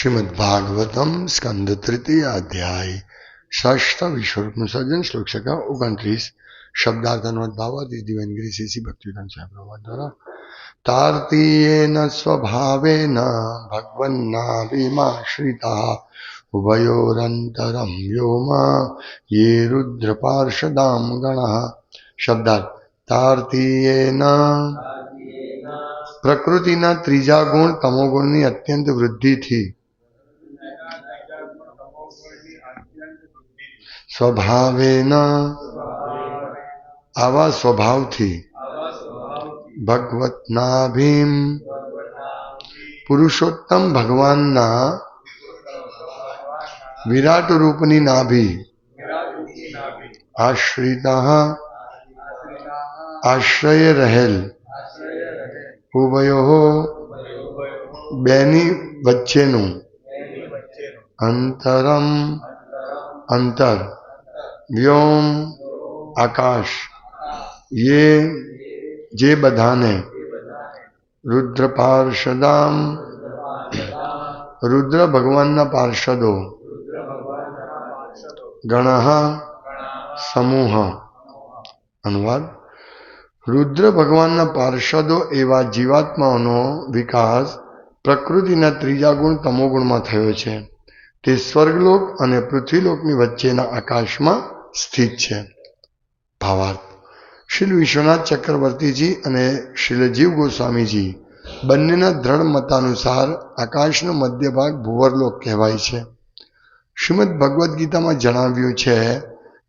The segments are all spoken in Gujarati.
શ્રીમદ ભાગવતમ સ્કંદ તૃતીય અધ્યાય ષષ્ઠ વિશ્વરૂપનું સર્જન શ્લોક શકા ઓગણત્રીસ શબ્દાર્થ અનુવાદ ભાવાદી દિવ્યનગીરી સીસી ભક્તિદાન સાહેબ દ્વારા તાર્તીયેન સ્વભાવેન ભગવન્નાભિમાશ્રિતા ઉભયોરંતરમ વ્યોમા યે રુદ્ર પાર્ષદામ ગણઃ શબ્દાર્થ તાર્તીયેન પ્રકૃતિના ત્રીજા ગુણ તમોગુણની અત્યંત વૃદ્ધિથી સ્વભાવેન આવા સ્વભાવથી ભગવતનાભીમ પુરુષોત્તમ ભગવાનના વિરાટ રૂપની નાભી આશ્રિતા આશ્રય રહેલ ઉભયો બેની વચ્ચેનું અંતરમ, અંતર. વ્યોમ આકાશ. યે જે બધાને રુદ્ર પાર્ષદામ રુદ્ર ભગવાનના પાર્ષદો, ગણ સમૂહ. અનુવાદ. રુદ્ર ભગવાનના પાર્ષદો એવા જીવાત્માઓનો વિકાસ પ્રકૃતિના ત્રીજા ગુણ તમોગુણમાં થયો છે. તે સ્વર્ગલોક અને પૃથ્વીલોકની વચ્ચેના આકાશમાં સ્થિત છે. ભાવાર્થ. શ્રી વિશ્વનાથ ચક્રવર્તીજી અને શ્રીલ ગોસ્વામીજી બંનેના દ્રઢ મતાનુસાર આકાશનો મધ્ય ભાગ ભૂવરલોક કહેવાય છે. શ્રીમદ ભગવદ્ ગીતામાં જણાવ્યું છે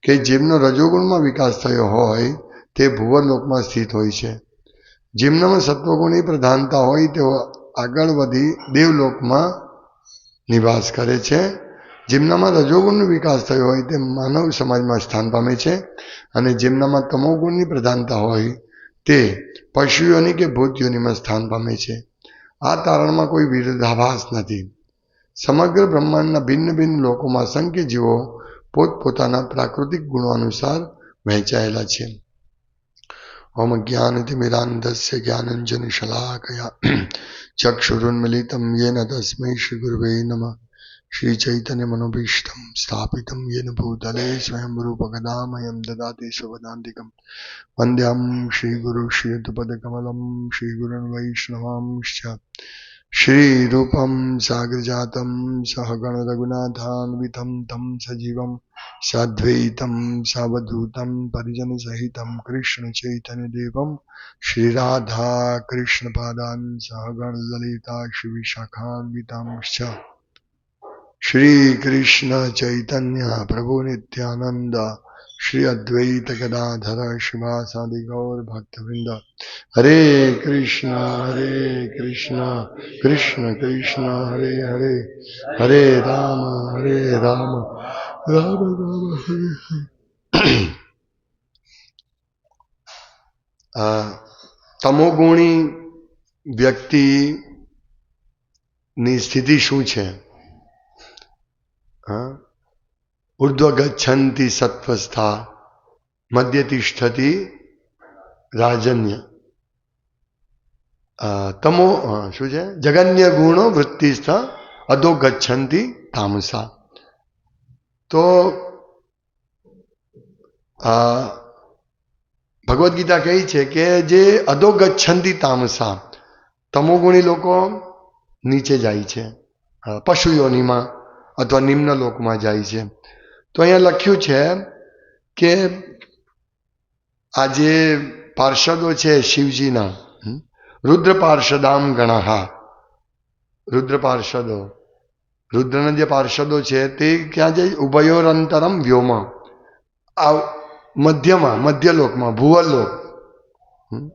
કે જેમનો રજોગુણમાં વિકાસ થયો હોય તે ભૂવરલોકમાં સ્થિત હોય છે. જેમનામાં સત્વગુણની પ્રધાનતા હોય તેઓ આગળ વધી દેવલોકમાં નિવાસ કરે છે. જેમનામાં રજોગુણનો વિકાસ થયો હોય તે માનવ સમાજમાં સ્થાન પામે છે અને જેમનામાં તમોગુણની પ્રધાનતા હોય તે પશુઓની કે ભૂતયોનીમાં સ્થાન પામે છે. આ તારણમાં કોઈ વિરોધાભાસ નથી. સમગ્ર બ્રહ્માંડના ભિન્ન ભિન્ન લોકોમાં અસંખ્ય જીવો પોતપોતાના પ્રાકૃતિક ગુણો અનુસાર વહેંચાયેલા છે. ઓમ જ્ઞાનતિમિરાંધસ્ય જ્ઞાનંજન શલાકયા. ચક્ષુરુન્મિલિતમ યેન તસ્મૈ શ્રી ગુરવે નમઃ. श्रीचैतन्यमनोभीष्टं स्थापितं येन भूतले स्वयं रूपगदामयं ददाति स्वपदान्तिकं वन्द्यं श्रीगुरु श्रीयुतपदकमलं श्रीगुरुन् वैष्णवांश्च श्रीरूपं सागरजातं सहगणरघुनाथान्वितं तं सजीवं साद्वैतं सावधूतं परिजनसहितं कृष्णचैतन्यदेवं श्रीराधाकृष्णपादान् सहगणललिता श्रीविशाखान्वितांश्च શ્રી કૃષ્ણ ચૈતન્ય પ્રભુ નિત્યાનંદ શ્રી અદ્વૈત ગદાધર શિવાસાદિ ગૌર ભક્તવૃંદ હરે કૃષ્ણ હરે કૃષ્ણ કૃષ્ણ કૃષ્ણ હરે હરે હરે રામ હરે રામ રામ રામ હરે હરે તમોગુણી વ્યક્તિની સ્થિતિ શું છે ઉર્ધ્વ ગચ્છંતી સત્વસ્થા મધ્ય તિષ્ઠતિ રાજન્ય તમો શું છે? જગન્ય ગુણો વૃત્તિસ્થ અધો ગચ્છંતિ તામસા. તો ભગવદ્ ગીતા કહી છે કે જે અધો ગચ્છંતિ તામસા, તમોગુણી લોકો નીચે જાય છે પશુ અથવા નિમ્ન લોકમાં જાય છે. તો અહીંયા લખ્યું છે કે આ જે પાર્ષદો છે શિવજીના રુદ્ર પાર્ષદામ ગણાહા. રુદ્ર પાર્ષદો રુદ્રના જે પાર્ષદો છે તે ક્યાં જાય? ઉભયોરંતરમ વ્યોમ. આ મધ્યમાં, મધ્યલોકમાં, ભુવલોક.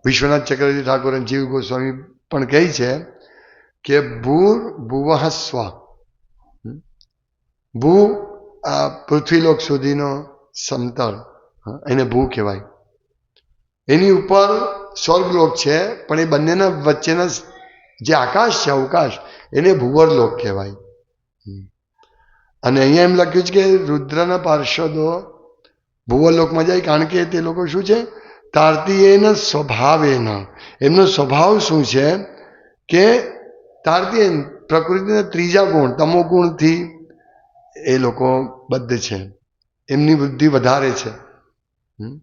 વિશ્વનાથ ચક્રવર્તી ઠાકોર જીવ ગોસ્વામી પણ કહે છે કે ભૂર ભુવહસ્વા સ્વ. ભૂ આ પૃથ્વીલોક સુધીનો સમતળ એને ભૂ કહેવાય. એની ઉપર સ્વર્ગલોક છે, પણ એ બંનેના વચ્ચેના જે આકાશ છે, અવકાશ, એને ભૂવરલોક કહેવાય. અને અહીંયા એમ લખ્યું છે કે રુદ્રના પાર્ષદો ભૂવરલોકમાં જાય, કારણ કે તે લોકો શું છે? તાર્તીયેન સ્વભાવેના. એમનો સ્વભાવ શું છે? કે તાર્તીય પ્રકૃતિના ત્રીજા ગુણ, તમો ગુણથી એ લોકો બદ્ધ છે. એમની વૃદ્ધિ વધારે છે. હમ?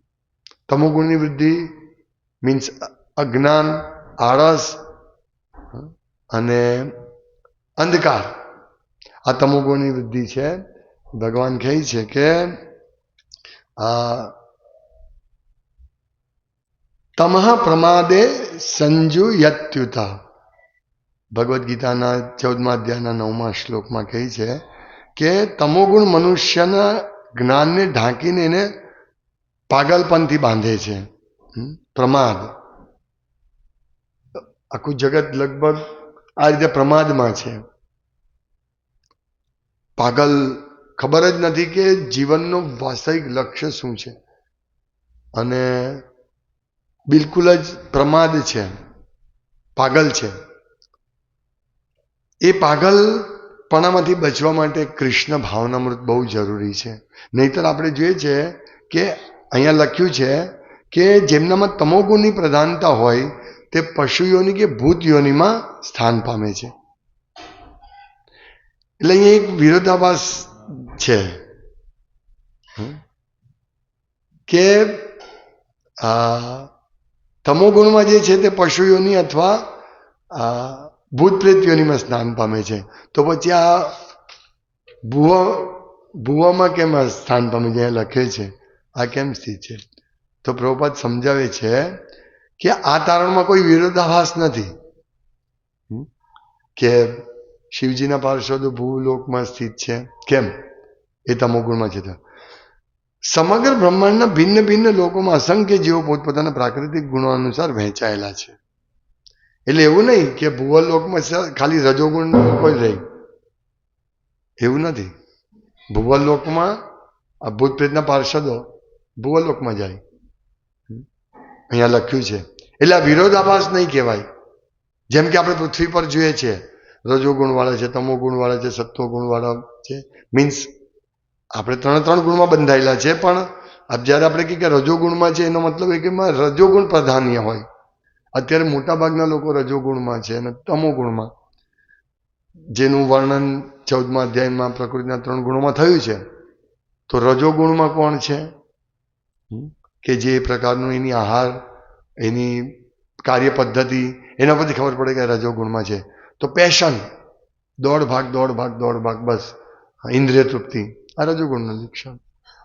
તમો વૃદ્ધિ મીન્સ અજ્ઞાન, આળસ અને અંધકાર. આ તમોગુણની વૃદ્ધિ છે. ભગવાન કહે છે કે, આ તમઃ પ્રમાદે સંજુ યત્યુતા ભગવદ્ ગીતાના ચૌદમા અધ્યાયના નવમા શ્લોકમાં કહે છે કે તમોગુણ મનુષ્યના જ્ઞાનને ઢાંકીને એને પાગલપનથી બાંધે છે. પ્રમાદ. આખું જગત લગભગ આ રીતે પ્રમાદમાં છે. પાગલ ખબર જ નથી કે જીવનનો વાસ્તવિક લક્ષ્ય શું છે. અને બિલકુલ જ પ્રમાદ છે. પાગલ છે. એ પાગલપણામાંથી બચવા માટે કૃષ્ણ ભાવનામૃત બહુ જરૂરી છે. નહીતર આપણે જોઈએ છે કે અહીંયા લખ્યું છે કે જેમનામાં તમોગુણની પ્રધાનતા હોય તે પશુઓની કે ભૂત યોનિમાં સ્થાન પામે છે. એટલે અહીંયા એક વિરોધાભાસ છે. કે તમોગુણમાં જે છે તે પશુઓની અથવા ભૂત પ્રેત યોનિમાં સ્નાન પામે છે. તો પછી આ ભૂવા, ભૂવામાં કેમ સ્થાન પામે છે? લખે છે. આ કેમ સ્થિત છે? તો પ્રભુપાદ સમજાવે છે કે આ તારણમાં કોઈ વિરોધાભાસ નથી. કે શિવજીના પાર્ષદો ભૂલોકમાં સ્થિત છે. કેમ? એ તમોગુણમાં છે તો. સમગ્ર બ્રહ્માંડના ભિન્ન ભિન્ન લોકોમાં અસંખ્ય જીવો પોતપોતાના પ્રાકૃતિક ગુણો અનુસાર વહેંચાયેલા છે. એટલે એવું નહીં કે ભૂવલ લોકમાં ખાલી રજોગુણ કોઈ રહી. એવું નથી. ભૂવલ લોકમાં આ ભૂત પ્રેતના પાર્ષદો ભૂવલોકમાં જાય. અહીંયા લખ્યું છે. એટલે આ વિરોધાભાસ નહીં કહેવાય. જેમ કે આપણે પૃથ્વી પર જોઈએ છીએ રજોગુણવાળા છે તમો ગુણવાળા છે સત્વ ગુણવાળા છે. મીન્સ આપણે ત્રણ ત્રણ ગુણમાં બંધાયેલા છે, પણ જ્યારે આપણે કહીએ કે રજોગુણમાં છે, એનો મતલબ એ કે રજોગુણ પ્રાધાન્ય હોય. અત્યારે મોટાભાગના લોકો રજોગુણમાં છે અને તમોગુણમાં જેનું વર્ણન ચૌદમા અધ્યાયમાં પ્રકૃતિના ત્રણ ગુણોમાં થયું છે. તો રજોગુણમાં કોણ છે? કે જે પ્રકારનું એની આહાર એની કાર્ય પદ્ધતિ એના પરથી ખબર પડે કે રજોગુણમાં છે. તો પેશન. દોડ ભાગ દોડ ભાગ દોડ ભાગ બસ. ઇન્દ્રિય તૃપ્તિ. આ રજોગુણનું શિક્ષણ.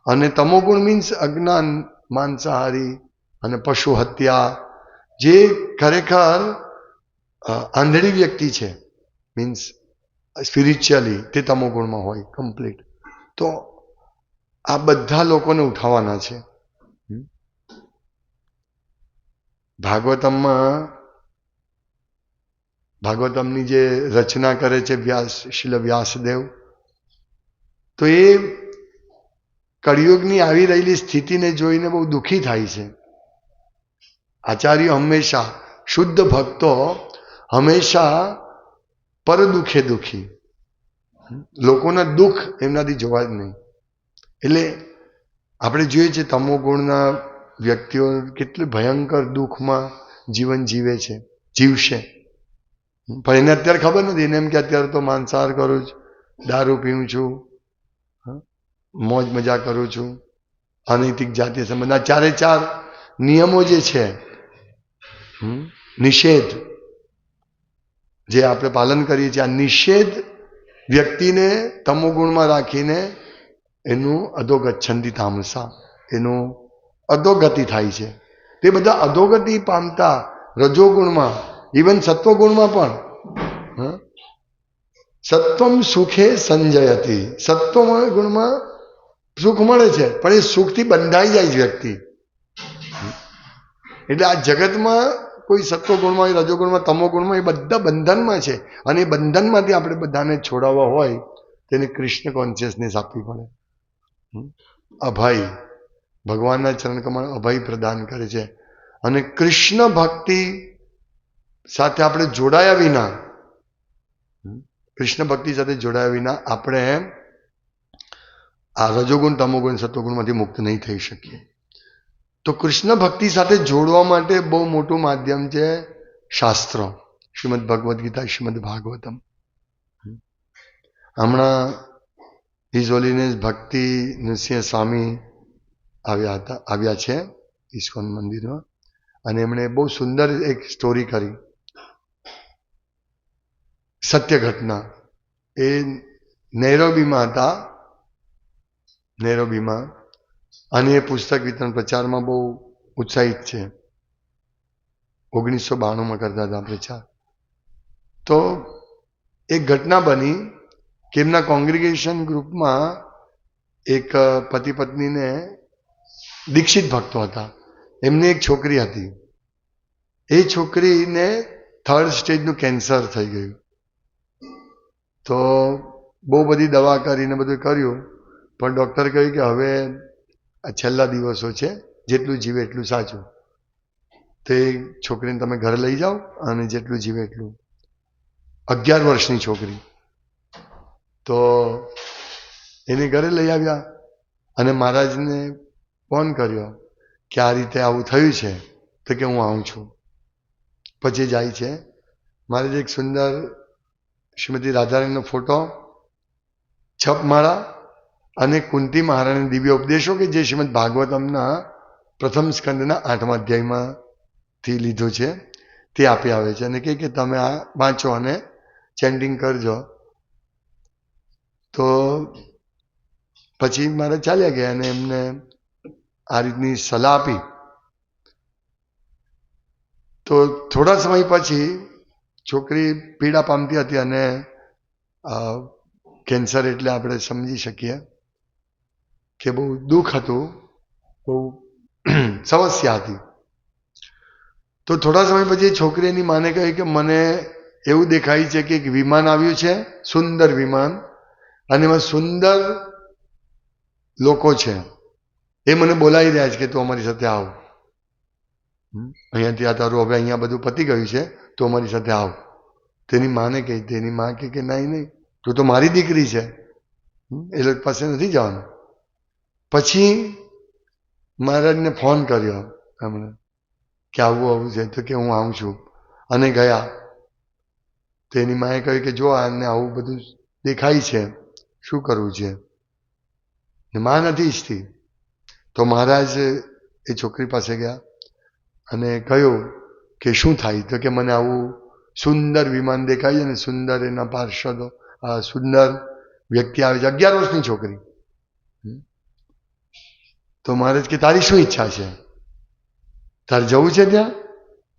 અને તમોગુણ મીન્સ અજ્ઞાન માંસાહારી અને પશુ હત્યા જે ખરેખર આંધળી વ્યક્તિ છે મીન્સ સ્પિરિચ્યુઅલી તે તમોગુણમાં હોય કમ્પ્લીટ તો આ બધા લોકોને ઉઠાવવાના છે. ભાગવતમમાં, ભાગવતમની જે રચના કરે છે વ્યાસ શિલ વ્યાસદેવ, તો એ કળિયુગની આવી રહેલી સ્થિતિને જોઈને બહુ દુઃખી થાય છે. આચાર્ય હંમેશા શુદ્ધ ભક્તો હંમેશા પર દુઃખે. દુઃખી લોકોના દુઃખ એમનાથી જોવા જ નહીં. એટલે આપણે જોઈએ છીએ તમો ગુણના વ્યક્તિઓ કેટલી ભયંકર દુઃખમાં જીવન જીવે છે, જીવશે. પણ એને અત્યારે ખબર નથી, એને એમ કે અત્યારે તો માંસાહાર કરું છું, દારૂ પીઉં છું મોજ મજા કરું છું, અનૈતિક જાતિ સંબંધ. આ ચારે ચાર નિયમો જે છે? નિષેધ. જે આપણે પાલન કરીએ છીએ, આ નિષેધ વ્યક્તિને તમોગુણમાં રાખીને એનું અધોગચ્છંદી તામસા, એનું અધોગતિ થાય છે. તે બધા અધોગતિ પામતા રજોગુણમાં ઇવન સત્વગુણમાં પણ? સત્વમ સુખે સંજયતી. સત્વમ ગુણમાં સુખ મળે છે, પણ એ સુખથી બંધાઈ જાય છે વ્યક્તિ. એટલે આ જગતમાં કોઈ સત્વગુણમાં રજોગુણમાં તમોગુણમાં એ બધા બંધનમાં છે. અને એ બંધનમાંથી આપણે બધાને છોડાવવા હોય, તેને કૃષ્ણ કોન્શિયસનેસ આપવી પડે? અભય. ભગવાનના ચરણ કમળ અભય પ્રદાન કરે છે. અને કૃષ્ણ ભક્તિ સાથે આપણે જોડાયા વિના કૃષ્ણ ભક્તિ સાથે જોડાયા વિના આપણે આ રજોગુણ, તમોગુણ, સત્વગુણમાંથી મુક્ત નહીં થઈ શકીએ. તો કૃષ્ણ ભક્તિ સાથે જોડવા માટે બહુ મોટું માધ્યમ છે શાસ્ત્રો. શ્રીમદ ભગવદ્ ગીતા, શ્રીમદ ભાગવતમ. હમણાં હિઝ હોલીનેસ ભક્તિ નૃસિંહ સ્વામી આવ્યા હતા, આવ્યા છે ઇસ્કોન મંદિરમાં. અને એમણે બહુ સુંદર એક સ્ટોરી કરી. સત્ય ઘટના. એ નૈરોબીમાં હતા. નૈરોબીમાં અને એ પુસ્તક વિતરણ પ્રચારમાં બહુ ઉત્સાહિત છે. ઓગણીસો બાણુંમાં કરતા હતા પ્રચાર. તો એક ઘટના બની કે એમના કોંગ્રીગેશન ગ્રુપમાં એક પતિ પત્નીને દીક્ષિત ભક્તો હતા. એમની એક છોકરી હતી. એ છોકરીને થર્ડ સ્ટેજનું કેન્સર થઈ ગયું. તો બહુ બધી દવા કરીને બધું કર્યું. પણ ડૉક્ટર કહ્યું કે હવે આ છેલ્લા દિવસો છે, જેટલું જીવે એટલું સાચું. તે છોકરીને તમે ઘરે લઈ જાઓ અને જેટલું જીવે એટલું. અગિયાર વર્ષની છોકરી. તો એને ઘરે લઈ આવ્યા અને મહારાજને ફોન કર્યો કે આ રીતે આવું થયું છે, તો કે હું આવું છું. પછી જાય છે. મહારાજ એક સુંદર શ્રીમતી રાધારાણીનો ફોટો, છપમાળા અને કુંતી મહારાણી દિવ્ય ઉપદેશો કે જે શ્રીમદ ભાગવતમના પ્રથમ સ્કંદના આઠમા અધ્યાયમાંથી લીધો છે, તે આપી આવે છે અને કહે કે તમે આ વાંચો અને ચેન્ડિંગ કરજો. તો પછી મારે ચાલ્યા ગયા અને એમને આ રીતની સલાહ આપી. તો થોડા સમય પછી છોકરી પીડા પામતી હતી અને કેન્સર એટલે આપણે સમજી શકીએ. કે બહુ દુઃખ હતું, બહુ સમસ્યા હતી. તો થોડા સમય પછી છોકરી એની માને કહે કે મને એવું દેખાય છે કે એક વિમાન આવ્યું છે, સુંદર વિમાન, અને એમાં સુંદર લોકો છે. એ મને બોલાવી રહ્યા છે કે તું અમારી સાથે આવ. અહીંયાથી આ તારું હવે અહીંયા બધું પતી ગયું છે, તો અમારી સાથે આવ. તેની માને કહી, તેની માં કે નહીં નહીં, તું તો મારી દીકરી છે. એ લોકો પાસે નથી જવાનું. પછી મહારાજને ફોન કર્યો એમણે કે આવું આવું છે. તો કે હું આવું છું. અને ગયા. તેની માએ કહ્યું કે જો આને આવું બધું દેખાય છે, શું કરવું છે? માં નથી ઈચ્છતી. તો મહારાજ એ છોકરી પાસે ગયા અને કહ્યું કે શું થાય? તો કે મને આવું સુંદર વિમાન દેખાય છે ને સુંદર એના પાર્ષદો સુંદર વ્યક્તિ આવે છે. અગિયાર વર્ષની છોકરી. તો મહારાજ કે, તારી શું ઈચ્છા છે? તારે જવું છે ત્યાં?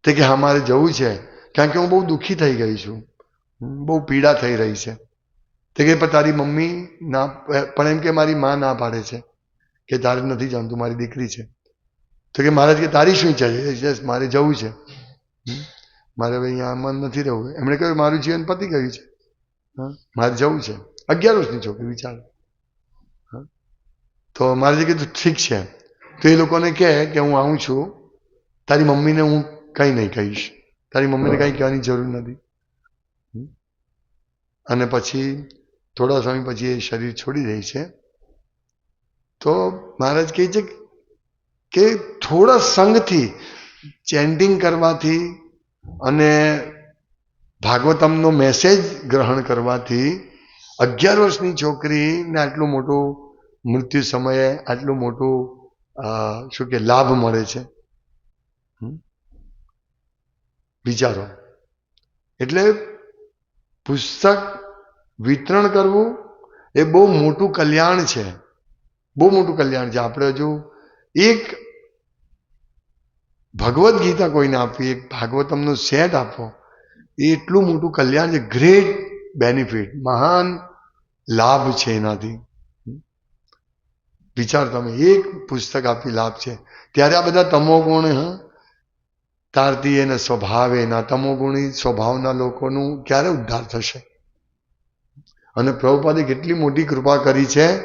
તે કે, હા, મારે જવું છે. કારણ કે હું બહુ દુઃખી થઈ ગઈ છું. બહુ પીડા થઈ રહી છે. તે કે, પણ તારી મમ્મી ના, પણ એમ કે મારી માં ના પાડે છે કે તારે નથી જાણતું મારી દીકરી છે. તો કે, મહારાજ કે, તારી શું ઈચ્છા છે? યસ મારે જવું છે. મારે હવે અહીંયા આમાં નથી રહેવું. એમણે કહ્યું, મારું જીવન પતી ગયું છે. મારે જવું છે. અગિયાર વર્ષની છોકરી, વિચાર. તો મારે કીધું, ઠીક છે. તો એ લોકોને કહે કે હું આવું છું. તારી મમ્મીને હું કંઈ નહીં કહીશ. તારી મમ્મીને કંઈ કહેવાની જરૂર નથી. અને પછી થોડા સમય પછી એ શરીર છોડી દે છે. તો મહારાજ કહે છે કે થોડા સંગથી ચેન્ટિંગ કરવાથી અને ભાગવતમનો મેસેજ ગ્રહણ કરવાથી અગિયાર વર્ષની છોકરીને આટલું મોટું મૃત્યુ સમયે આટલું મોટું શું કે, લાભ મળે છે? વિચારો. એટલે પુસ્તક વિતરણ કરવું એ બહુ મોટું કલ્યાણ છે. બહુ મોટું કલ્યાણ છે. આપણે હજુ એક ભગવદ્ ગીતા કોઈને આપવી, એક ભાગવતમનો સેટ આપો એ એટલું મોટું કલ્યાણ છે. ગ્રેટ બેનિફિટ મહાન લાભ છે એનાથી. વિચાર તમે એક પુસ્તક આપી લાભ છે. ત્યારે આ બધા તમો ગુણ તારતી એને સ્વભાવ, એના તમોગુણી સ્વભાવના લોકોનું ક્યારે ઉદ્ધાર થશે? અને પ્રભુપાદે કેટલી મોટી કૃપા કરી છે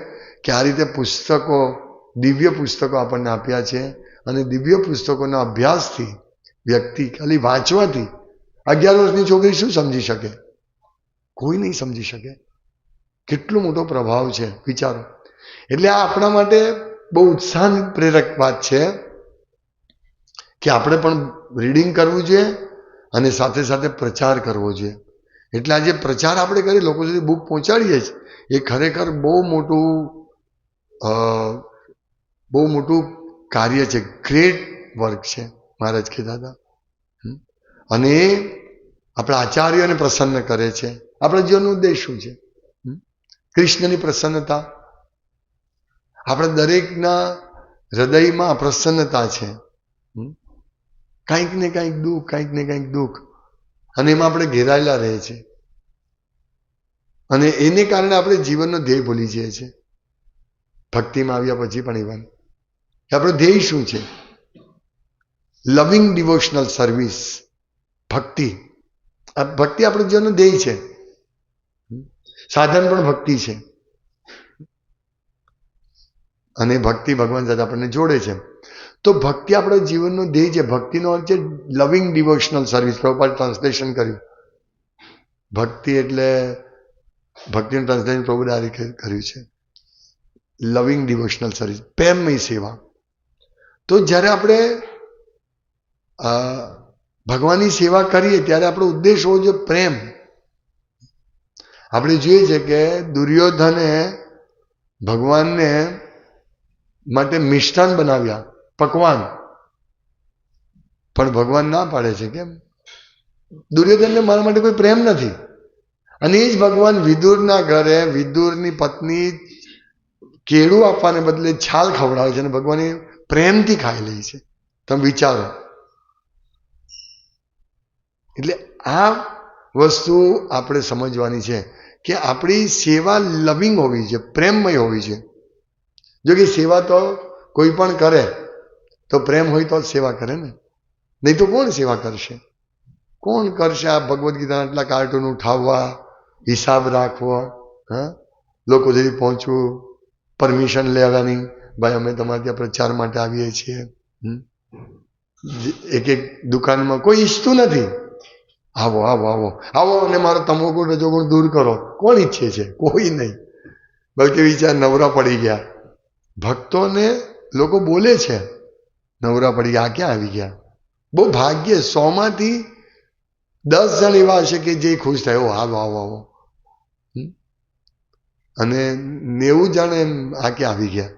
કે આ રીતે પુસ્તકો, દિવ્ય પુસ્તકો આપણને આપ્યા છે અને દિવ્ય પુસ્તકોના અભ્યાસથી વ્યક્તિ ખાલી વાંચવાથી અગિયાર વર્ષની છોકરી શું સમજી શકે? કોઈ નહીં સમજી શકે. કેટલો મોટો પ્રભાવ છે. વિચારો. એટલે આ આપણા માટે બહુ ઉત્સાહ પ્રેરક વાત છે કે આપણે પણ રીડિંગ કરવું જોઈએ અને સાથે સાથે પ્રચાર કરવો જોઈએ. એટલે આજે પ્રચાર આપણે કરીએ લોકો સુધી બુક પહોંચાડીએ છીએ એ ખરેખર બહુ મોટું બહુ મોટું કાર્ય છે. ગ્રેટ વર્ક છે, મહારાજ કહેતા હતા. અને એ આપણા આચાર્યોને પ્રસન્ન કરે છે. આપણા જીવનનો ઉદ્દેશ શું છે. કૃષ્ણની પ્રસન્નતા આપણા દરેકના હૃદયમાં પ્રસન્નતા છે. કાંઈક ને કાંઈક દુઃખ, કાંઈક ને કાંઈક દુઃખ. અને એમાં આપણે ઘેરાયેલા રહે છે. અને એને કારણે આપણે જીવનનો ધ્યેય ભૂલી જઈએ છીએ. ભક્તિમાં આવ્યા પછી પણ એ કે આપણો ધ્યેય શું છે? લવિંગ ડિવોશનલ સર્વિસ ભક્તિ. ભક્તિ આપણું જીવનનો ધ્યેય છે. સાધન પણ ભક્તિ છે. અને ભક્તિ ભગવાન સાથે આપણને જોડે છે. તો ભક્તિ આપણા જીવનનો ધ્યેય છે. ભક્તિનો અર્થ છે લવિંગ ડિવોશનલ સર્વિસ પ્રભુપાદ ટ્રાન્સલેશન કર્યું. ભક્તિ એટલે ભક્તિનું ટ્રાન્સલેશન પ્રભુદારે કર્યું છે. લવિંગ ડિવોશનલ સર્વિસ પ્રેમમય સેવા. તો જ્યારે આપણે ભગવાનની સેવા કરીએ ત્યારે આપણો ઉદ્દેશ હોવો જોઈએ પ્રેમ. આપણે જોઈએ છે કે દુર્યોધને ભગવાનને માટે મિષ્ટાન બનાવ્યા. પકવાન. પણ ભગવાન ના પાડે છે કેમ? દુર્યોધનને મારા માટે કોઈ પ્રેમ નથી. અને એ જ ભગવાન વિદુરના ઘરે વિદુરની પત્ની કેળું આપવાને બદલે છાલ ખવડાવે છે અને ભગવાન પ્રેમથી ખાઈ લે છે. તમે વિચારો. એટલે આ વસ્તુ આપણે સમજવાની છે કે આપણી સેવા લવિંગ હોવી છે પ્રેમમય હોવી છે જો કે સેવા તો કોઈ પણ કરે, તો પ્રેમ હોય તો જ સેવા કરે ને. નહીં તો કોણ સેવા કરશે? કોણ કરશે આ ભગવદ્ ગીતાના આટલા કાર્ટૂન ઉઠાવવા, હિસાબ રાખવો, હા? લોકો સુધી પહોંચવું, પરમિશન લેવાની, ભાઈ, અમે તમારે ત્યાં પ્રચાર માટે આવીએ છીએ. એક એક દુકાનમાં કોઈ ઈચ્છતું નથી. આવો આવો આવો. આવો અને મારો તમોગુણ રજોગુણ દૂર કરો. કોણ ઈચ્છે છે? કોઈ નહીં. બલકે વિચાર નવરા પડી ગયા. ભક્તોને લોકો બોલે છે નવરા પડી આ ક્યાં આવી ગયા? બહુ ભાગ્ય સોમાંથી દસ જણ એવા હશે કે જે ખુશ થયો "ઓ, આવો આવો આવો. અને નેવું જણ એમ ક્યાં આવી ગયા?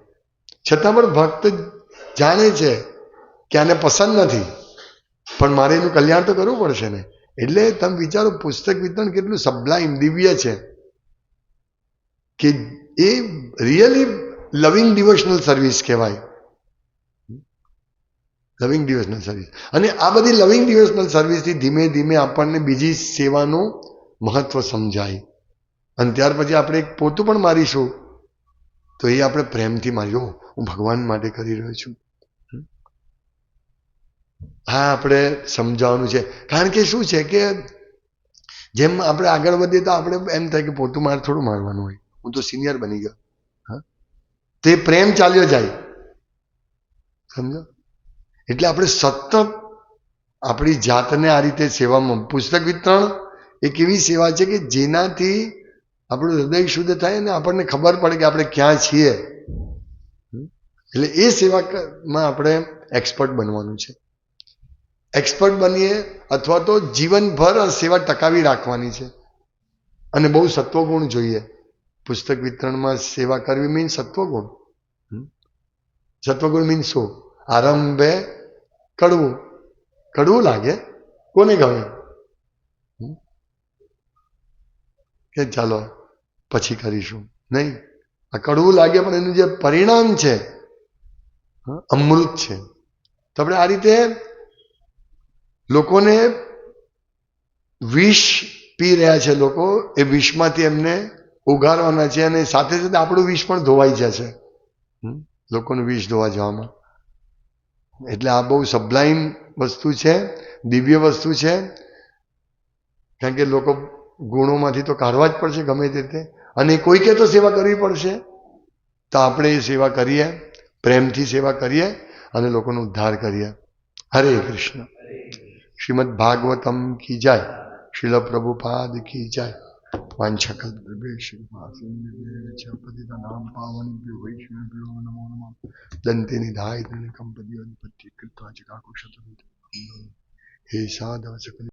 છતાં પણ ભક્ત જાણે છે કે આને પસંદ નથી. પણ મારે એનું કલ્યાણ તો કરવું પડશે ને. એટલે તમે વિચારો પુસ્તક વિતરણ કેટલું સબ્લાઇમ દિવ્ય છે. કે એ રિયલી લવિંગ ડિવોશનલ સર્વિસ કહેવાય. લવિંગ ડિવોશનલ સર્વિસ. અને આ બધી લવિંગ ડિવોશનલ સર્વિસથી ધીમે ધીમે આપણને બીજી સેવાનું મહત્વ સમજાય. અને ત્યાર પછી આપણે એક પોતું પણ મારીશું. તો એ આપણે પ્રેમથી મારી હું ભગવાન માટે કરી રહ્યો છું. હા આપણે સમજાવવાનું છે. કારણ કે શું છે કે જેમ આપણે આગળ વધીએ તો આપણે એમ થાય કે પોતું મારે થોડું મારવાનું હોય. હું તો સિનિયર બની ગયો. તો પ્રેમ ચાલ્યો જાય. સમજો? એટલે આપણે સતત આપણી જાતને આ રીતે સેવામાં, પુસ્તક વિતરણ એક એવી સેવા છે કે જેનાથી આપણું હૃદય શુદ્ધ થાય અને આપણને ખબર પડે કે આપણે ક્યાં છીએ. એટલે એ સેવામાં આપણે એક્સપર્ટ બનવાનું છે. એક્સપર્ટ બનીએ અથવા તો જીવનભર સેવા ટકાવી રાખવાની છે. અને બહુ સત્વગુણ જોઈએ. પુસ્તક વિતરણમાં સેવા કરવી મીન સત્વગુણ. સત્વગુણ મીન શું? આરંભે કડવું. કડવું લાગે. કોને ગમે? કે ચાલો, પછી કરીશું. નહીં. આ કડવું લાગે પણ એનું જે પરિણામ છે અમૃત છે. તો આપણે આ રીતે લોકોને વિષ પી રહ્યા છે લોકો. એ વિષમાંથી એમને ઉગારવાના છે અને સાથે સાથે આપણું વિષ પણ ધોવાઈ જશે? લોકોનું વિષ ધોવા જવામાં. એટલે આ બહુ સબ્લાઇમ વસ્તુ છે, દિવ્ય વસ્તુ છે. કારણ કે લોકો ગુણોમાંથી તો કાઢવા જ પડશે ગમે તે રીતે. અને કોઈકે તો સેવા કરવી પડશે. તો આપણે એ સેવા કરીએ, પ્રેમથી સેવા કરીએ અને લોકોનો ઉદ્ધાર કરીએ. હરે કૃષ્ણ. શ્રીમદ ભાગવતમ કી જાય. શિલ પ્રભુપાદ કી જય. વાંછકલ્પેશિવાસિનામ પાવન વૈષ્ણવ્યો નમો નમઃ. દંતે નિધાય કંપદીય કૃત્વા ચકાકુશત હે સાધવ સકલ